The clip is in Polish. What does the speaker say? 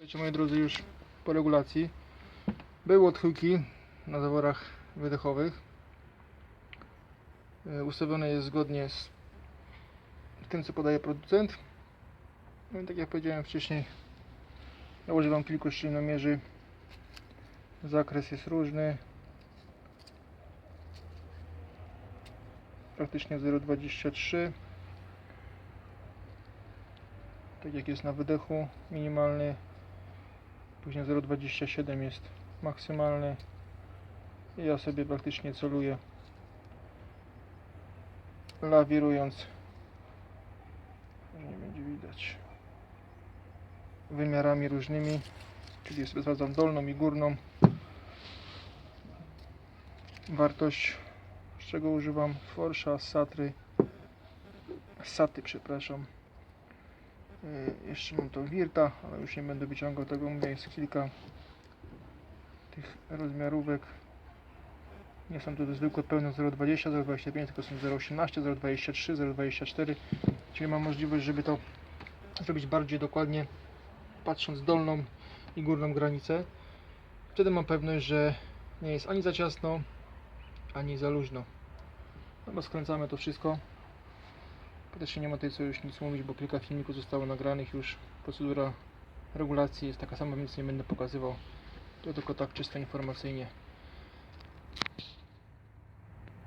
Wiecie moi drodzy już po regulacji. Były odchyłki na zaworach wydechowych. E, ustawione jest zgodnie z tym co podaje producent. No i tak jak powiedziałem wcześniej ja używam kilku szczelnomierzy zakres jest różny. Praktycznie 0,23 tak jak jest na wydechu minimalny później 0,27 jest maksymalny. Ja sobie praktycznie celuję lawirując może nie będzie widać wymiarami różnymi czyli sobie sprawdzam dolną i górną. Wartość z czego używam? Forsza, Satry Saty przepraszam jeszcze mam tą Wirta, ale już nie będę wyciągał tego, mówię, jest kilka tych rozmiarówek. Nie są to zwykłe pełne 0,20, 0,25, tylko są 0,18, 0,23, 0,24. Czyli mam możliwość, żeby to zrobić bardziej dokładnie, patrząc dolną i górną granicę. Wtedy mam pewność, że nie jest ani za ciasno, ani za luźno. No bo skręcamy to wszystko. Też nie ma tutaj co już nic mówić, bo kilka filmików zostało nagranych już. Procedura regulacji jest taka sama, więc nie będę pokazywał. To tylko tak czysto informacyjnie.